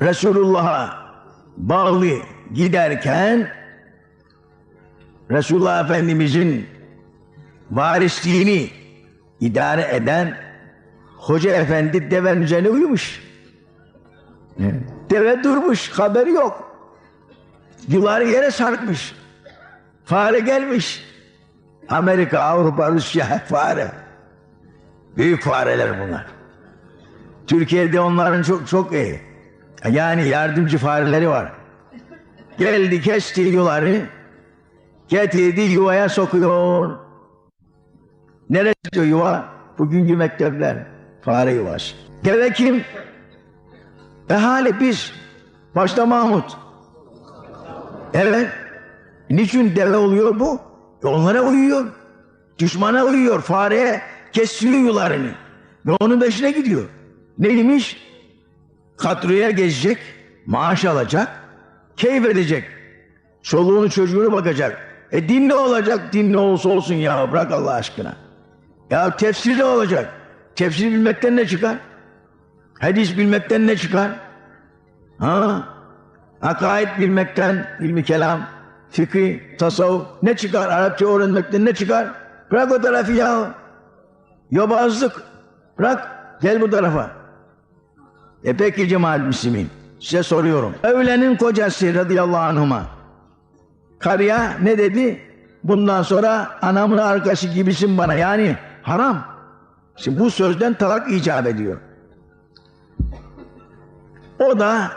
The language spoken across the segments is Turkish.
Resulullah'a bağlı giderken Resulullah Efendimizin varisliğini idare eden Hoca Efendi devenin üzerine uyumuş. Deve durmuş, haberi yok. Yuları yere sarkmış. Fare gelmiş. Amerika, Avrupa, Rusya fare. Büyük fareler bunlar. Türkiye'de onların çok çok iyi. Yani yardımcı fareleri var. Geldi kesti yuları. Getirdi yuvaya sokuyor. Neresi yuva? Bugünkü mektepler. Fare yuvası. Deve kim? E hali biz. Başta Mahmut. Evet. Niçin deve oluyor bu? E onlara uyuyor. Düşmana uyuyor. Fareye kesiyor yularını. Ve onun peşine gidiyor. Neymiş? Kadroya gezecek. Maaş alacak. Keyif edecek. Çoluğunu çocuğunu bakacak. E din ne olacak? Din ne olursa olsun ya bırak Allah aşkına. Ya tefsir ne olacak? Tefsir bilmekten ne çıkar? Hadis bilmekten ne çıkar? Ha? Akaid bilmekten, ilmi kelam, fıkıh, tasavvuf ne çıkar? Arapça öğrenmekten ne çıkar? Bırak o tarafı ya. Yobazlık. Bırak. Gel bu tarafa. E peki cemaat müslümin. Size soruyorum. Öğlenin kocası radıyallahu anhuma. Karıya ne dedi? Bundan sonra anamın arkası gibisin bana. Yani haram. Şimdi bu sözden talak icap ediyor. O da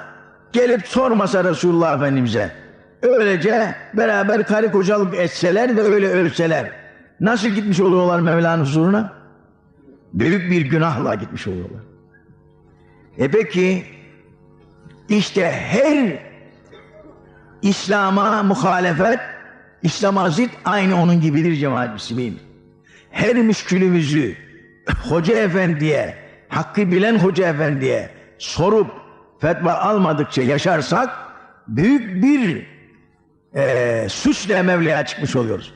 gelip sormasa Resulullah Efendimiz'e. Öylece beraber karı kocalık etseler ve öyle ölseler. Nasıl gitmiş oluyorlar Mevla'nın huzuruna? Büyük bir günahla gitmiş oluyorlar. E peki işte her İslam'a muhalefet, İslam'a zıt aynı onun gibidir cemaat müslümin. Her müşkülümüzü hoca efendiye, hakkı bilen hoca efendiye sorup fetva almadıkça yaşarsak büyük bir eee suçla Mevla'ya çıkmış oluyoruz.